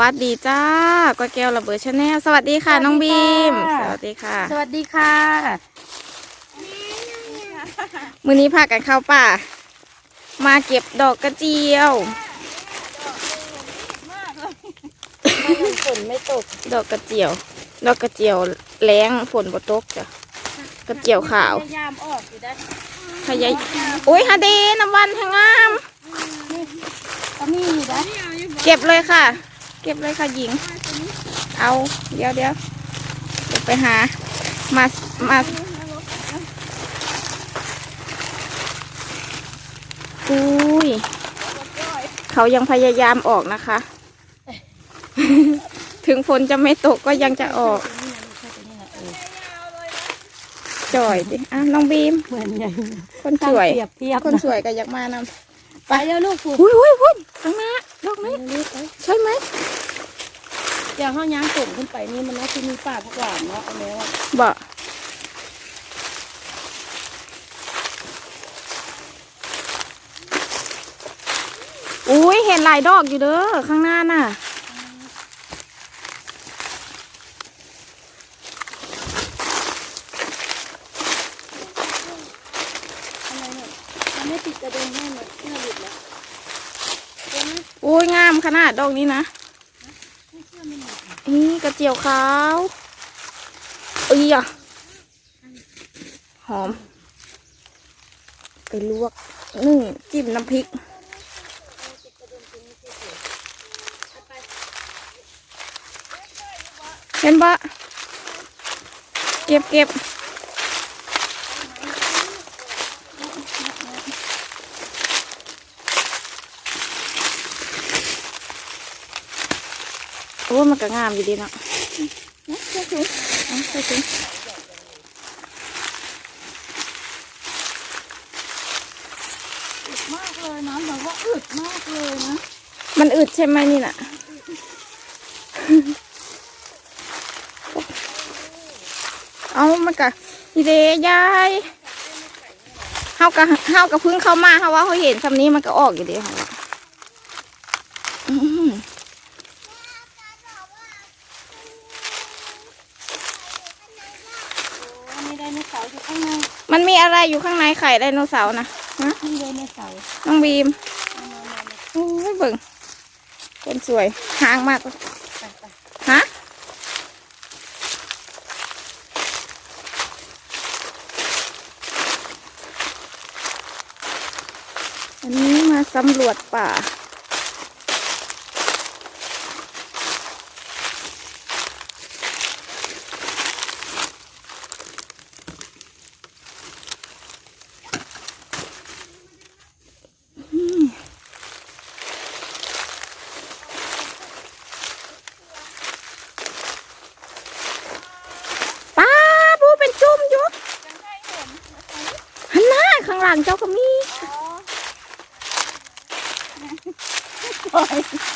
วัสดีจ้าก้อยแก้วระเบิดชาแนลสวัสดีค่ะสวัสดีน้องบีมค่ะสวัสดีค่ะ สวัสดีค่ะมื้อนี้พากันเข้าป่า มาเก็บดอกกระเจียวฝนไม่ตก ดอกกระเจียว ดอกกระเจียวแรงฝนบ่ตกจ้ะกระเจียวขาวพยายามออกอยู่ได้พยายอุ้ยฮาเดน้ำวันทางงามก็มีอยู่ได้เก็บเลยค่ะ เก็บเลยค่ะหญิง เอาเดี๋ยวเดี๋ยวเดี๋ยวไปหา มา มา อุ้ย เขายังพยายามออกนะคะ ถึงฝนจะไม่ตกก็ยังจะออก จ่อยดิอะน้องบีม เหมือนใหญ่คนสวย เทียบเทียบคนสวยก็อยากมานำไปแล้วลูกผูกอุ้ยอุ้ยอุ้ยข้างหน้าดอกนี้ ลูกไปใช่ไหมเดี๋ยวห้องย้างส่งขึ้นไปนี่มันน่าจะมีป่าผักหวานเนาะเอาแล้วอะบอกอุ้ยเห็นหลายดอกอยู่เด้อข้างหน้าน่ะ อะไรเนี่ยมันไม่ติดกระเด็นให้หมดเสื้อหลุดแล้วเดี๋ยวนะ อุ้ยงามขนา ดดอกนี้นะนี่กระเจียวขาวเอ้ยอะหอม ไปลวกนึ่งจิ้มน้ำพริกเห็นปะเก็บเก็บ โอ้มันก็งามอยู่ดีเนาะนะใช่ไหมใช่ไหมอึดมากเลยนะแบบว่าอึดมากเลยนะ มันอึดใช่ไหมนี่น่ะเอามันกะดีเดยายเฮากะเฮากะพึ่งเข้ามาเฮาว่าเขาเห็นคำนี้มันก็ออกอยู่ดีเฮาว่าอื้อหือ โอ้มีไดโน เสาร์อยู่ข้างในมันมีอะไรอยู่ข้างในไข่ไดโนเสาร์นะฮะมีไดโนเสาร์น้องบีมเอามามามาโอ้ยเบิ่งคนสวยหางมากไปไปฮะอันนี้มาสำรวจป่าป้าบูเป็นจุ่มอยู่หันหน้าข้างหลังเจ้าก็มี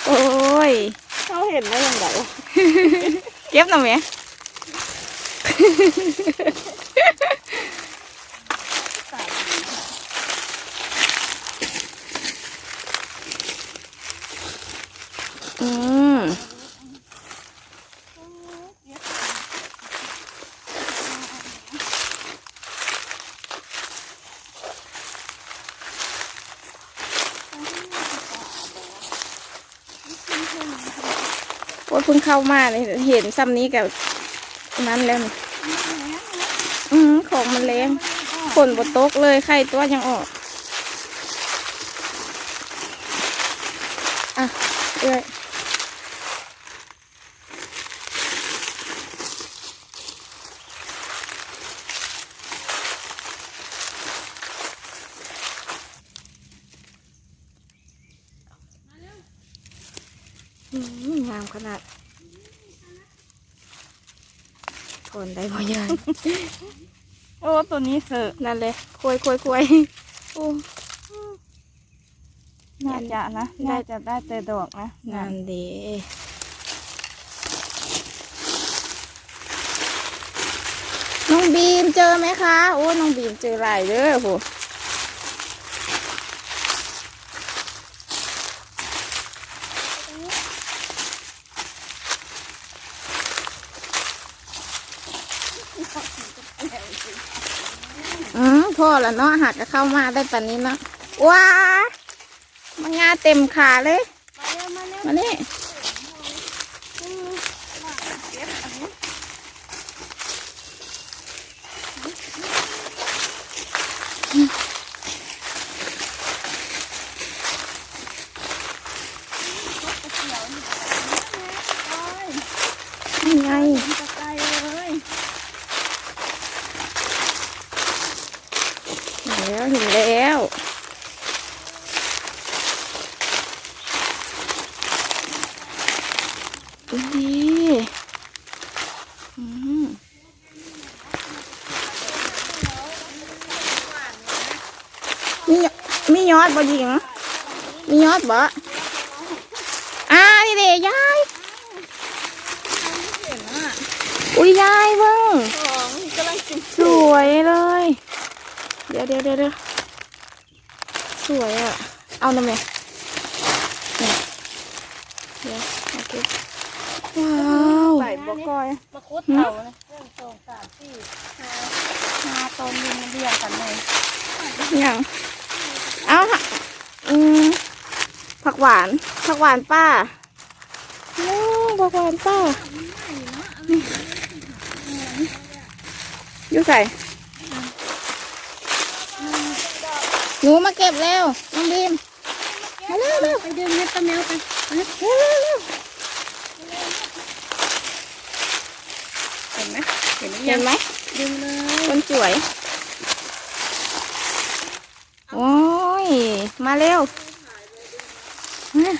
โอ้ยเขาเห็นได้ยังไงเก็บหน่อยไหมอืม เข้ามาเลยเห็นซ้ำนี้กับนั้นแล้วนี่อืมของมันแรงฝนบดตกเลยไข่ตัวยังออก อะเอ้ยอืมงามขนาด ทนได้บ่ยายโอ้ตัวนี้เสือนั่นเลยคุยคุยคุยโอ้น่าจะนะน่าจะได้แต่ดอกนะนั่นดีน้องบีมเจอไหมคะ โอ้น้องบีมเจอหลายเด้อโห พ่อละเนาะหากจะเข้ามาได้ปันนี้เนาะว้ามันงาเต็มขาเลย มาเร็วมาเร็วมานี่ อืมเก็บอันนี้โอ้ย นี่ไง เห็นตะไคร้เลย เห็นแล้วเห็นแล้วดูดีอืมมีมีย อดบ่หญิงมียอดบ่อ่านี่เด้ยายเห็นอะอุ้ยยายเบิ่งของกำลังกินสวยเลยเดี๋ยวเดี๋ยวเดี๋ยวเดี๋ยวสวยอะ เอาหน่อยไหมเนี่ยเดี๋ยวโอเคว้าวใส่บกอยมาคุดเต่าเลยเรื่องสองสามสี่ห้าห้าตอนยิงเรียงกันเลยอย่างเอาค่ะอืม ผักหวาน ผักหวานป้าโอ้ผักหวานป้าอยู่ใส่หนูมาเก็บเร็วน้องบีมมาเร็วเร็วไปดึงให้ป้าแมวไปไปเร็วเร็วเร็วเห็นไหมเห็นหรือเห็ยันงไหมดึงเลยคนสวย โอ้ย มาเร็วมา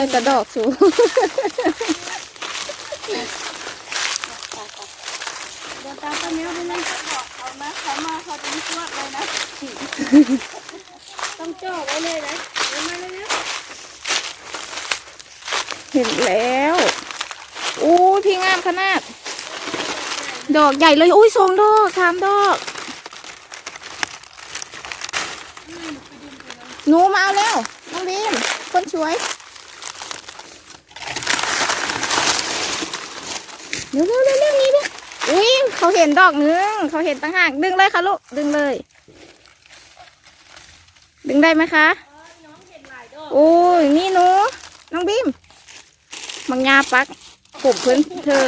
ได้แต่ดอกสูเดินตามป้าแมวไปเลยบอกเขานะเขามาเขาจะไม่ชวดเลยนะ ต้องจ่อไว้เลยนะเดินมาเลยนะเห็นแล้วอู้ยพี่งามขนาด ดอกใหญ่เลยอุ้ยสองดอกสามดอกหนูมาเอาแล้วน้องบีมคนสวย เร็วเร็วเร็วเร็วนี่ดิอุ้ย เขาเห็นดอกนึง เขาเห็นต่างหากดึงเลยค่ะลูก ดึงเลย ดึงได้ไหมคะน้องเห็นหลายดอกโอ้ยนี่หนู น้องบีมมังงาปักผมพื้นเธอ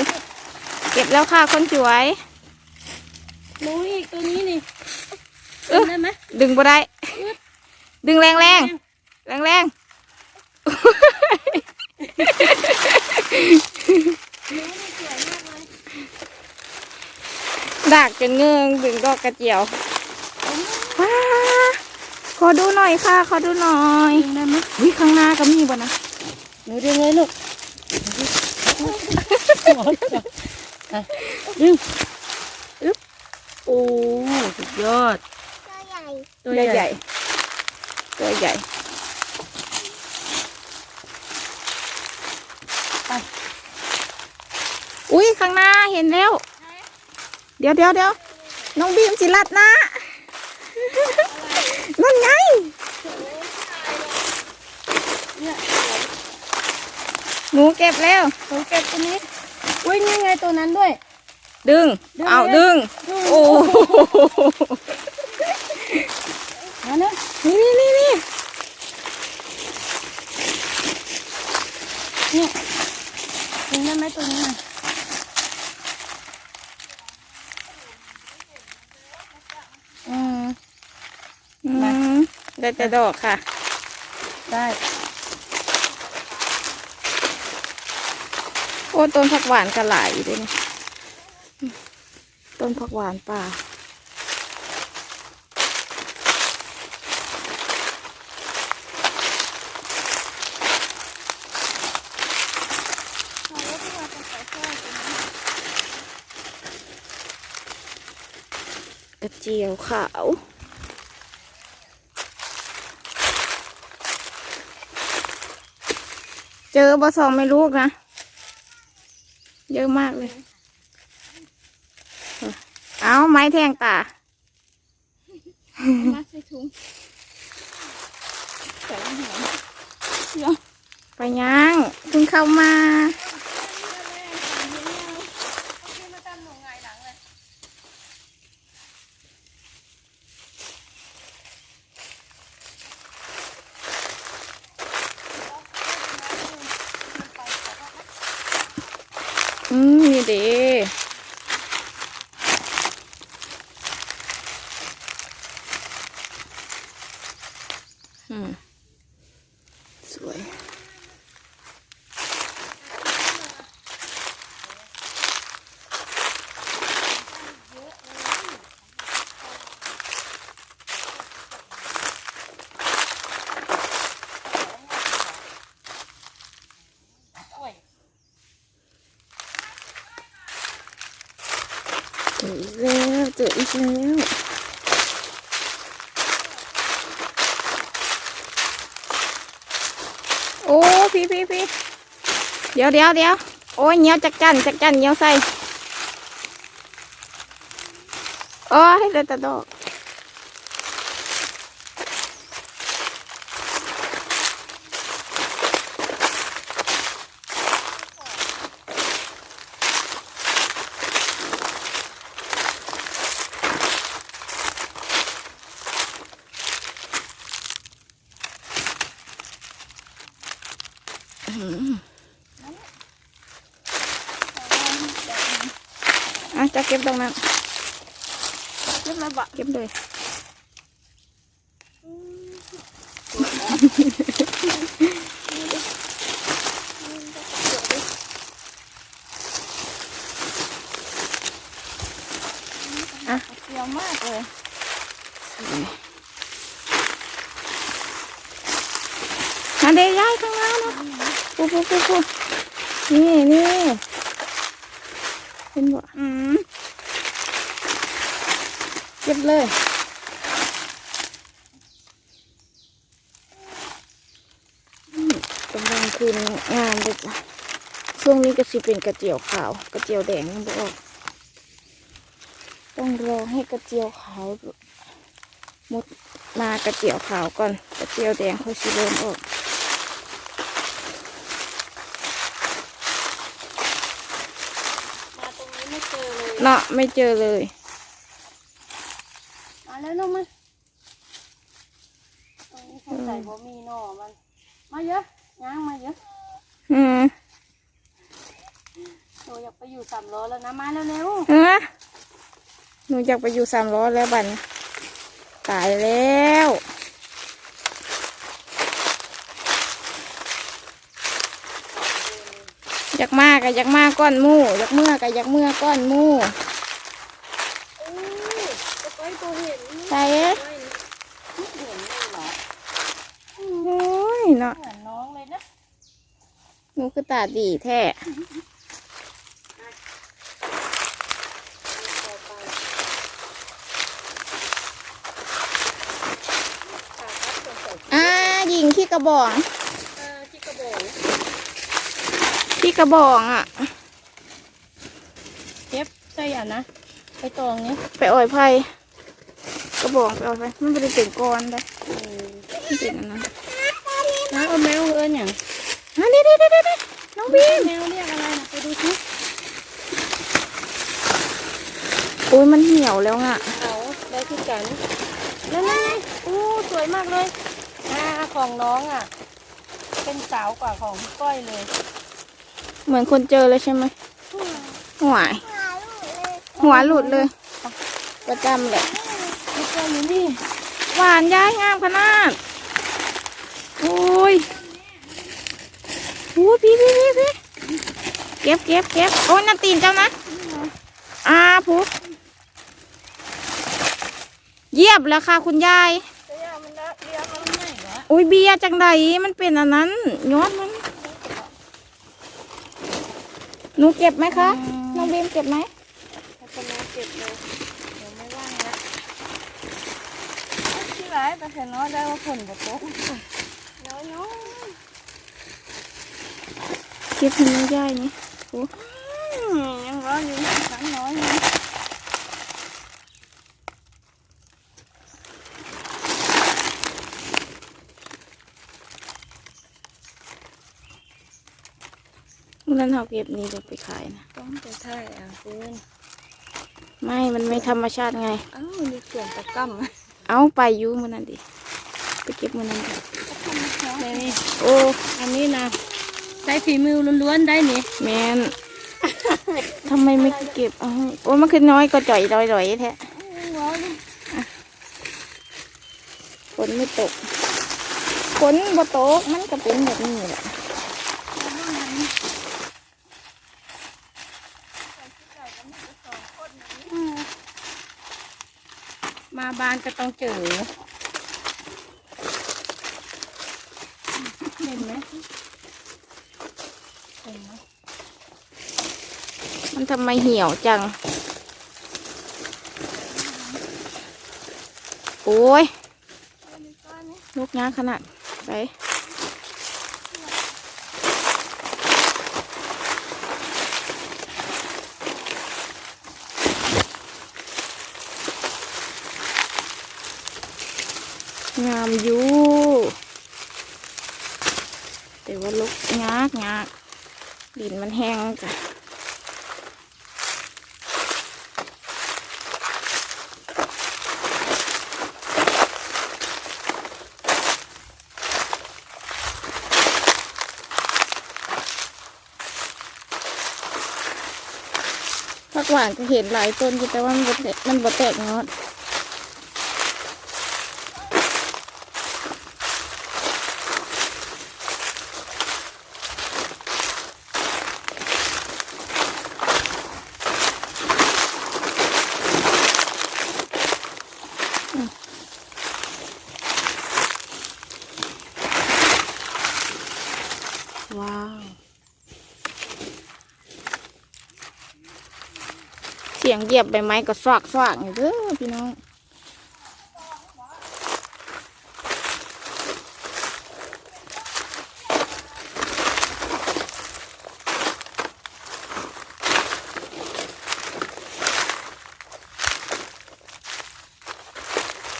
เก็บแล้วค่ะคนสวยหนูอีกตัวนี้นี่เออได้ไหมดึงบ่ได้ ดึงแรงแรงแรงแรงๆ ดากจนเงืองดึงดอกกระเจียวว้าขอดูหน่อยค่ะ ขอดูหน่อยดึงได้ไหมวิข้างหน้าก็มีบ่นะหนูดึงเลยลูกอะดึงอึ๊บโอ้สุดยอด ตัวใหญ่ใหใหญ่ญ่ ตัวใหญ่ไปอุ้ยข้างหน้าเห็นแล้ว เดี๋ยวเดี๋ยวเดี๋ยวน้องบีมสิลัดนะ นั่นไงเนี่ยหนูเก็บแล้วหนูเก็บตัวนี้ อุ้ยนี่ไงตัวนั้นด้วย ดึงดึงเอาเลยดึง โอ้โห นั่นนะ นี่นี่นี่นี่ เนี่ยดึงได้ไหมตัวนี้น่ะ อืมอืมได้แต่ดอกค่ะ ได้โอ้ต้นผักหวานกระหลายอยู่ด้วยนี่ต้นผักหวานป่ากระเจียวขาว เจอบะสองไม่ลูกนะ เยอะมากเลย เอาไม้แทงตามาใส่ถุงใส่หัวไปยังเพิ่งเข้ามา ม เด้อืมสวย เจออีกแล้ว เจออีกแล้วโอ้พี่พี่พี่เดี๋ยวเดี๋ยวเดี๋ยวโอ้ยเหนียวจักจันจักจันเหนียวใส่โอ้ยเด็ดตะดอก อะจะเก็บตรงนั้นเรียบร้อยบ่เก็บเลยอะ เปรี้ยวมากเลย มาเดี๋ยวย้ายข้างล่างนะปูปูปูปูนี่นี่เป็นบ่ อืม เก็บเลยอืมกำลังคืนงานเลยจ้ะช่วงนี้ก็ สิเป็นกระเจียวขาว กระเจียวแดงยังบ่ออกต้องรอให้กระเจียวขาวหมดมากระเจียวขาวก่อน กระเจียวแดงเขาสิเริ่มออกมาตรงนี้ไม่เจอเลยเนาะไม่เจอเลยมาแล้วลงมาตรงนี้สงสัยบ่มีหน่อมัน มาเยอะย่างมาเยอะ อืม โตอยากไปอยู่สามล้อแล้วนะมาเร็วฮะหนูอยากไปอยู่สามล้อแล้วบัดนตายแล้วอยากมากกับอยากมากก้อนหมู่อยากเมื่อกับอยากเมื่อก้อนหมู่ๆอู้จะไปตัวเห็นใช่เอ๊ะไม่เห็นเลยเหรอโอ้ยเนาะเหมือนน้องเลยนะ หนูคือตาดีแท้ อ่ายิงขี้ กระบองเออที่กระบอกขี้กระบองอะเก็บใส่อะนะไปตองเนี้ยไปอ่อยไผ่กระบองไปอ่อยไผ่มันไม่ได้เป็นก้อนเลยเออมันเป็นอันนั้นน้าเอาแมวเอิญอย่างอะเดี๋ยวเดี๋ยวเดี๋ยวเดี๋ยวน้องบีมแมวเรียกอะไรนะไปดูสิโอ้ยมันเหี่ยวแล้วอะเอาได้ที่กันนั่นไงอู้สวยมากเลยอ่า ของน้องอะ เป็นสาวกว่าของพี่ก้อยเลยเหมือนคนเจอเลยใช่ไหมหวายหัวหลุดเลย ประจำเลยพี่ก้อยอยู่นี่หวานย้ายงามขนาดโอ้ยโอ้ยพี่พี่พี่พี่เก็บเก็บเก็บโอ้ยน่าตีนเจ้านะอ่าผูเยียบแล้วค่ะคุณยาย อุ้ยเบียร์จังใดมันเป็นอันนั้นยอดมันหนูเก็บไหมคะน้องบีมเก็บไหมให้คนน้องเก็บเลยเดี๋ยวไม่ว่างละที่ร้ายแต่เห็นน้อยได้ว่าผลกับโต๊ะน้อยน้อยเก็บให้น้องยายนี่โอ้ยังรออยู่ครั้งน้อยอ นั้นเราเก็บนี่เดี๋ยวไปขายนะ ต้องไปถ่ายอะคุณไม่ มันไม่ธรรมชาติไง อ้าวมีเกลื่อนตะกั่มเอาไปอยูมื่อนั้นดิ ไปเก็บมื่อนั้นดินี่นี่โอ้ อันนี้นะใช้ฝีมือล้วนๆได้นี่แมนทำไมไม่เก็บเอาโอ้ยมันคือน้อยก็จ่อยลอยๆแท้ฝนไม่ตกฝนบ่ตกมันก็เป็นแบบนี้แหละ มา บ้านก็ต้องเจอเห็นไหมเห็นไหมมันทำไมเหี่ยวจัง โอ้ยลูกงาขนาดไปงามอยู่แต่ว่าลูกงากงากดินมันแห้งจ้ะผักหวานก็เห็นหลายต้นอยู่แต่ว่ามันบ่แตกมันบ่แตกงอดอื ว้าว เสียงเหยียบใบไม้ก็สวากสวากอยู่เด้อพี่น้อง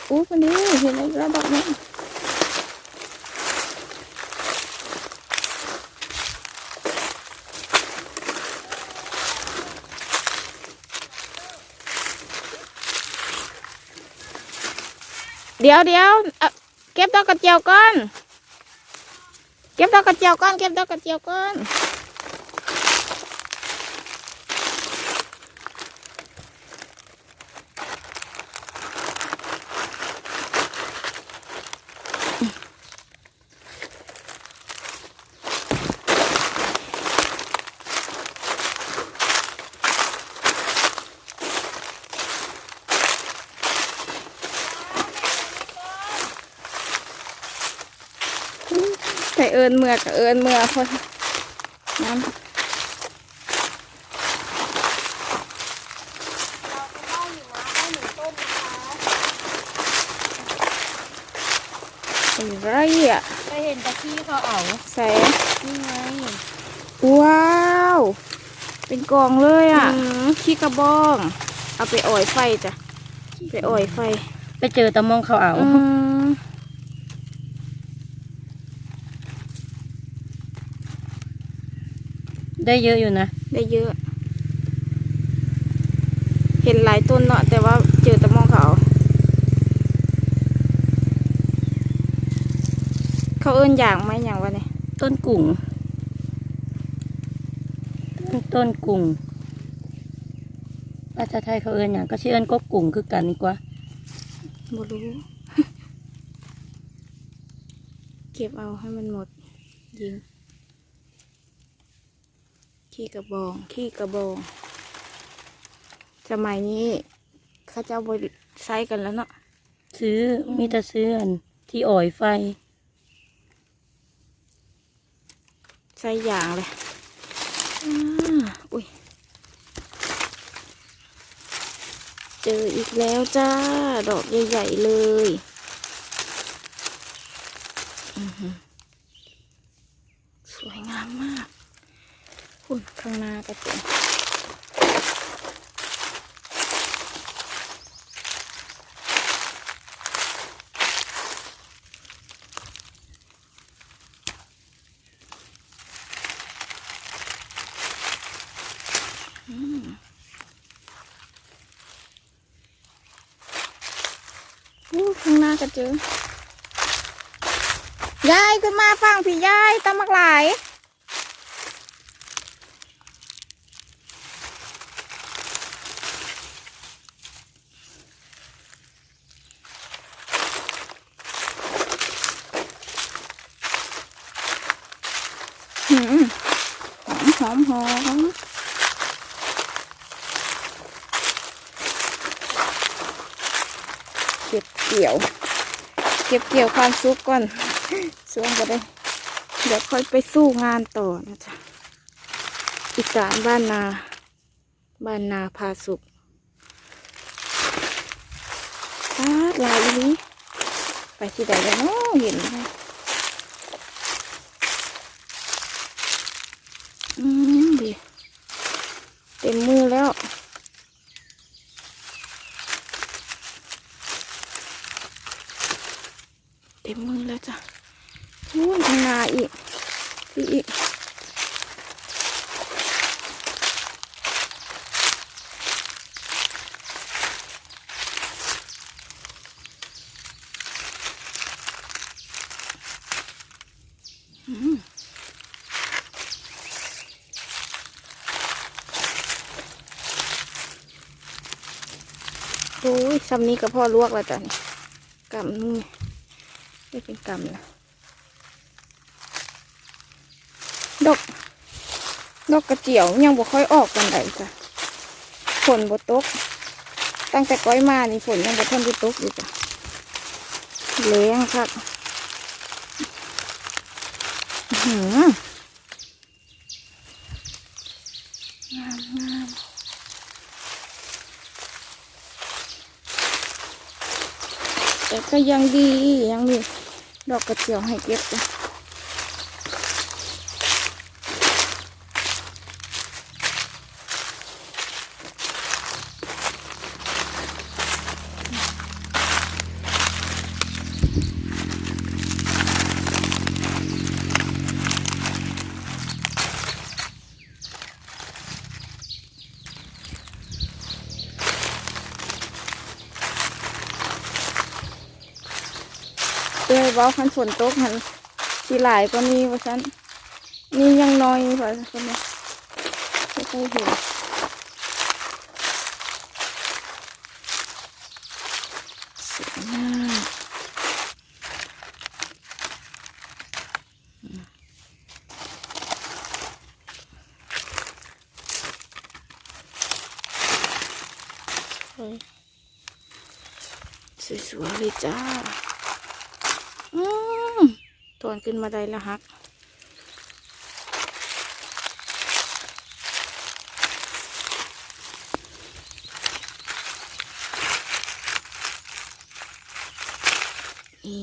อู้คนนี้เห็นแล้วดอกนี้เดี๋ยวเดี๋ยวเอาเก็บดอกกระเจียวก่อน เก็บดอกกระเจียวก่อน เก็บดอกกระเจียวก่อน แต่เอินเมือกับเอินเมือคนน้ำไรอะไปเห็นตะกี้เขาเอาใส่นี่ไง ว้าว เป็นกองเลยอะขี้กระบอง เอาไปอ่อยไฟจ้ะ ไปอ่อยไฟ ไปเจอตะมองเขาเอา อืม ได้เยอะอยู่นะได้เยอะ เห็นหลายต้นเนาะแต่ว่าเจอแต่มองเขา เขาเอิ้นอย่างไหมอย่างวะเนี่ยต้นกุ่ง ต้นต้นกุ่งภาษาไทยเขาเอินอย่างก็ชื่อเอินก็กุ่งคือกันนี่กว่าบ่รู้ เก็บเอาให้มันหมดยิง ขี้กระบอง ขี้กระบอง สมัยนี้เข้าเจ้าบริใช้กันแล้วเนาะ ซื้อมีแต่ซื้ออันที่อ่อยไฟ ใส่อย่างเลยอุ้ย เจออีกแล้วจ้า ดอกใหญ่ๆเลยสวยงามมาก คุณข้างหน้าก็เป็นอู้ข้างหน้าก็เจอยายขึ้นมาฟังพี่ยายตำมักหลาย มหอมเก็บเกี่ยว เก็บเกี่ยวความสุขก่อนช่วงก็ได้ เดี๋ยวค่อยไปสู้งานต่อนะจ๊ะอีสานบ้านนา บ้านนาพาสุขปาลายอีนี้ไปที่ใดแล้วเนาะเห็นไหมอืมดีเต็มมือแล้ว เต็มมือแล้วจ้ะนู่นข้างหน้าอีกพี่อีก โอ้ยซ้ำนี้กับพ่อลวกแล้วจ้ะนี่กำนึงนี่เป็นกำนะดอกดอกกระเจียวยังบ่ค่อยออกกันไดจ้ะฝนบ่ตก ตั้งแต่ก้อยมานี่ฝนยังบ่ทันได้ตกอยู่จ้ะแรงครับ หืองามงามแต่ก็ยังดียังมีดอกกระเจียวให้เก็บจ้ะ เอ้ยเว้าคันฝนตกหันสีหลายก็มีว่าฉันนี่ยังน้อยกว่าคนนี้ไม่ค่อยเห็นสวยมากสวยสวยเลยจ้า ขึ้นมาได้แล้วฮัก อี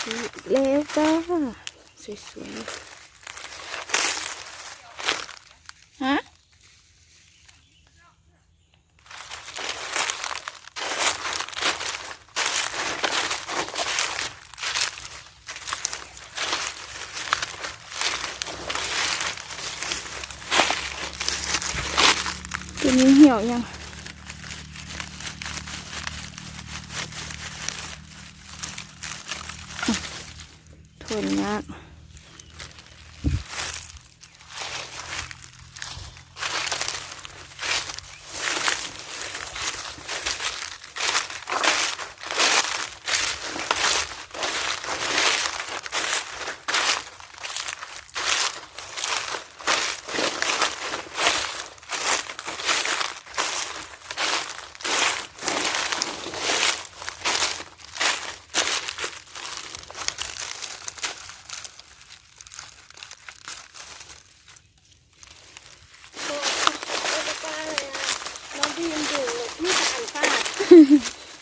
ถึงแล้วจ้า สวยๆฮะตัวนี้เหี่ยวยัง ทนยาก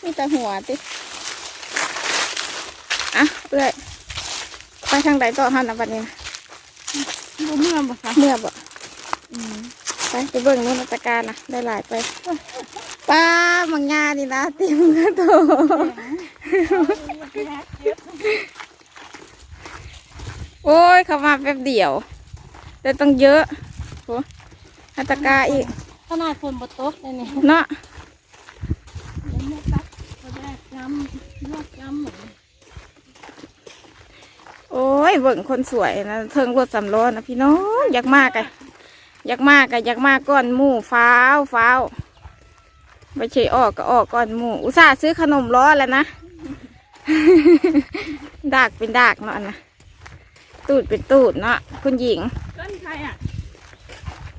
มี แต่หัวติอะเอื้อยไปทางใดต่อหันอะบัดนี้นะบ่เมื่อบ่คะเมื่อบ่อืมไปไปเบิ่งนู่นราชการนะได้หลายไปป้ามังงานี่นะตีมือโตโอ้ยเขามาแป๊บเดียว แต่ต้องเยอะโหอัตกาอีกขนาดฝนบดตกเลยเนี่ยเนาะ ยังไม่ตัดก็ได้จำลวกจำหมด โอ้ย เบิ่งคนสวยนะเทิงรถสำล้อนะพี่น้องอยากมากอะอยากมากอะอยากมากก้อนหมูฟ้าวฟ้าวไม่ใช่ออกก็ออกก้อนหมูอุตส่าห์ซื้อขนมล้อแล้วนะ ดากเป็นดากเนาะนะตูดเป็นตูดเนาะคุณหญิงต้นใครอะ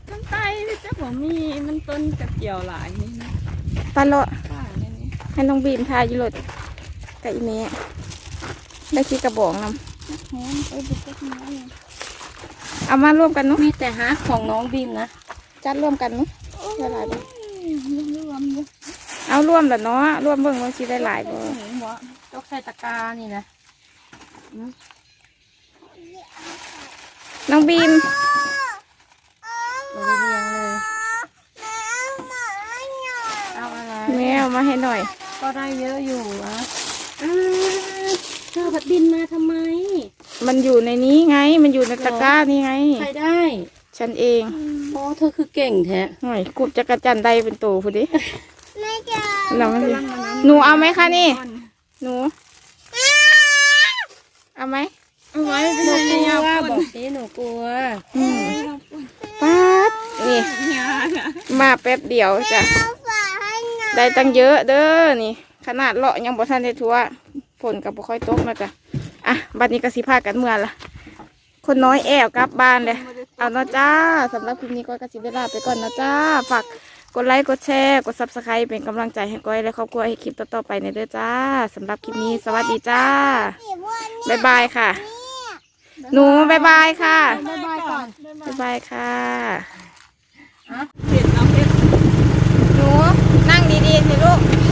ต้นไตเจ้าผมมีมันต้นกระเจียวหลายนี่นะปลาโลาป้าเนี่ยนี่ให้น้องบีมทายอยู่รถกับอีเมะได้ขี้กระบอกน หอมไปบุกเล็กน้อยอะำเอามาร่วมกันเนุ๊มีแต่หาของน้องบีมนะจัดร่วมกันเนุ๊ได้หลายบ่รวมๆอยู่เอาร่วมแล้วเนาะร่วมเบิ่งว่าสิได้หลายบ่เห็นบ่ตกใส่ตะกร้านี่นะน้องบีมเราได้เรียงเลยเอาอะไรแมวมาให้หน่อย ก็ได้เยอะอยู่อะอ้าว เธอผัดบินมาทำไม มันอยู่ในนี้ไง มันอยู่ในตะกร้านี่ไง ใครได้ฉันเองโอ้เธอคือเก่งแท้หน่อยกุบจักรจันทร์ใดเป็นตัวพอดีหนูมันสิหนูเอาไหมคะนี่ หนู เอาไหมเอาไว้ไปหนูใส่กในลัยาวบปุ่นอกสิหนูกลัวอืมป๊าดนี่ยาค่ะมาแป๊บเดียวจ้ะ ได้ตั้งเยอะเด้อนี่ ขนาดเลาะยังบ่ทันได้ทั่วฝ นกับบ่ค่อยตกนะจ๊ะอะบัดนี้ก็สิพากันเมื่อละคนน้อยแอบกลับบ้านเลยเอาเนาะจ้าสำหรับคลิปนี้ก็กระสิเวลาไปก่อนนะจ้าฝากกดไลค์กดแชร์กดซับสไครป์เป็นกำลังใจให้ก้อยและครอบครัวให้คลิปต่อๆไปในเด้อจ้าสำหรับคลิปนี้สวัสดีจ้าบ๊ายบายค่ะ หนูบ๊ายบายค่ะบ๊ายบายก่อนบ๊ายบายค่ะเผ็ดเอาเผ็ดหนูนั่งดีๆสิลูก